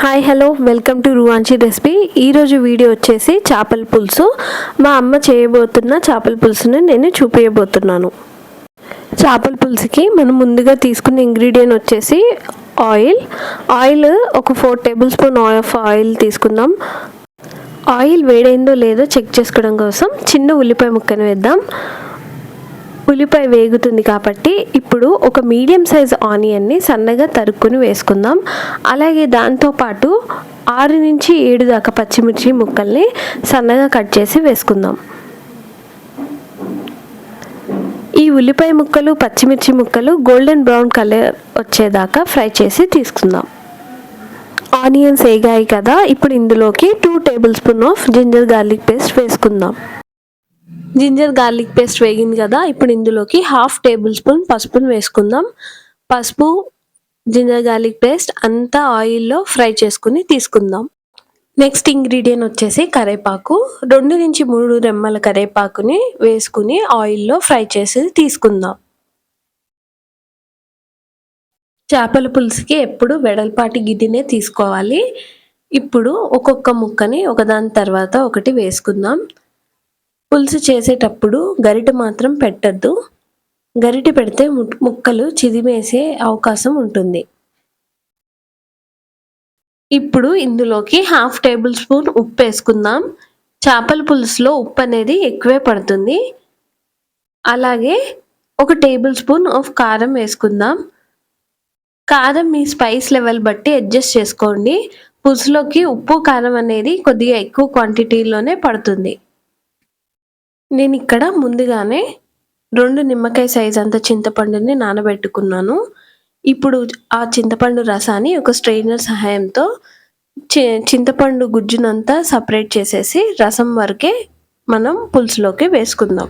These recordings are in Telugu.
హాయ్ హలో వెల్కమ్ టు రువాంచి రెసిపీ. ఈరోజు వీడియో వచ్చేసి చేపల పులుసు. మా అమ్మ చేయబోతున్న చేపల పులుసుని నేను చూపించబోతున్నాను చేపల పులుసుకి మనం ముందుగా తీసుకున్న ఇంగ్రీడియంట్ వచ్చేసి ఆయిల్. ఆయిల్ ఒక four tablespoon of oil తీసుకుందాం. ఆయిల్ వేడైందో లేదో చెక్ చేసుకోవడం కోసం చిన్న ఉల్లిపాయ ముక్కను వేద్దాం. ఉల్లిపాయ వేగుతుంది కాబట్టి ఇప్పుడు ఒక మీడియం సైజ్ ఆనియన్ని సన్నగా తరుక్కుని వేసుకుందాం. అలాగే దాంతోపాటు ఆరు నుంచి ఏడు దాకా పచ్చిమిర్చి ముక్కల్ని సన్నగా కట్ చేసి వేసుకుందాం. ఈ ఉల్లిపాయ ముక్కలు పచ్చిమిర్చి ముక్కలు గోల్డెన్ బ్రౌన్ కలర్ వచ్చేదాకా ఫ్రై చేసి తీసుకుందాం. ఆనియన్స్ వేగాయి కదా ఇప్పుడు ఇందులోకి two tablespoon of ginger garlic paste వేసుకుందాం. జింజర్ గార్లిక్ పేస్ట్ వేగింది కదా ఇప్పుడు ఇందులోకి హాఫ్ టేబుల్ స్పూన్ పసుపును వేసుకుందాం. పసుపు జింజర్ గార్లిక్ పేస్ట్ అంతా ఆయిల్లో ఫ్రై చేసుకుని తీసుకుందాం. నెక్స్ట్ ఇంగ్రీడియంట్ వచ్చేసి కరేపాకు. రెండు నుంచి మూడు రెమ్మల కరేపాకుని వేసుకుని ఆయిల్లో ఫ్రై చేసి తీసుకుందాం. చేపల పులుసుకి ఎప్పుడు వెడల్పాటి గిడ్డినే తీసుకోవాలి. ఇప్పుడు ఒక్కొక్క ముక్కని ఒకదాని తర్వాత ఒకటి వేసుకుందాం. పులుసు చేసేటప్పుడు గరిట మాత్రం పెట్టద్దు. గరిట పెడితే ముక్కలు చిదిమేసే అవకాశం ఉంటుంది. ఇప్పుడు ఇందులోకి హాఫ్ టేబుల్ స్పూన్ ఉప్పు వేసుకుందాం. చేపల పులుసులో ఉప్పు అనేది ఎక్కువే పడుతుంది. అలాగే ఒక టేబుల్ స్పూన్ ఆఫ్ కారం వేసుకుందాం. కారం మీ స్పైస్ లెవెల్ బట్టి అడ్జస్ట్ చేసుకోండి. పులుసులోకి ఉప్పు కారం అనేది కొద్దిగా ఎక్కువ క్వాంటిటీలోనే పడుతుంది. నేను ఇక్కడ ముందుగానే రెండు నిమ్మకాయ సైజ్ అంత చింతపండుని నానబెట్టుకున్నాను. ఇప్పుడు ఆ చింతపండు రసాన్ని ఒక స్ట్రెయినర్ సహాయంతో చింతపండు గుజ్జునంతా సపరేట్ చేసేసి రసం వరకే మనం పులుసులోకి వేసుకుందాం.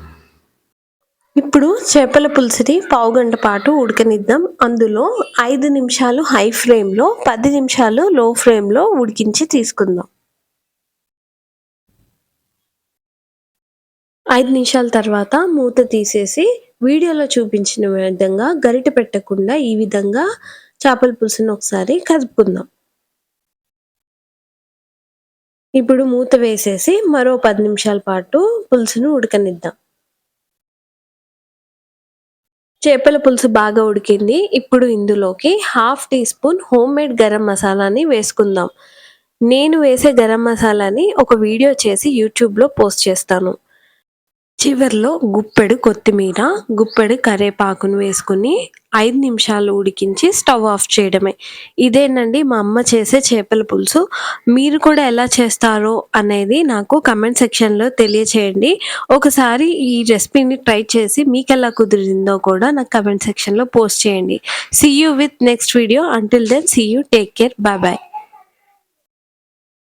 ఇప్పుడు చేపల పులుసుని పావు గంట పాటు ఉడకనిద్దాం. అందులో ఐదు నిమిషాలు హై ఫ్లేమ్లో పది నిమిషాలు లో ఫ్లేమ్లో ఉడికించి తీసుకుందాం. ఐదు నిమిషాల తర్వాత మూత తీసేసి వీడియోలో చూపించిన విధంగా గరిట పెట్టకుండా ఈ విధంగా చేపల పులుసును ఒకసారి కదుపుకుందాం ఇప్పుడు మూత వేసేసి మరో పది నిమిషాల పాటు పులుసును ఉడకనిద్దాం. చేపల పులుసు బాగా ఉడికింది. ఇప్పుడు ఇందులోకి half teaspoon home made garam మసాలాని వేసుకుందాం. నేను వేసే గరం మసాలాని ఒక వీడియో చేసి యూట్యూబ్లో పోస్ట్ చేస్తాను. చివరిలో గుప్పెడు కొత్తిమీర గుప్పెడు కరేపాకును వేసుకుని ఐదు నిమిషాలు ఉడికించి స్టవ్ ఆఫ్ చేయడమే. ఇదేనండి మా అమ్మ చేసే చేపల పులుసు. మీరు కూడా ఎలా చేస్తారో అనేది నాకు కమెంట్ సెక్షన్లో తెలియచేయండి. ఒకసారి ఈ రెసిపీని ట్రై చేసి మీకు ఎలా కుదిరిందో కూడా నాకు కమెంట్ సెక్షన్లో పోస్ట్ చేయండి. See you with next video until then see you take care bye bye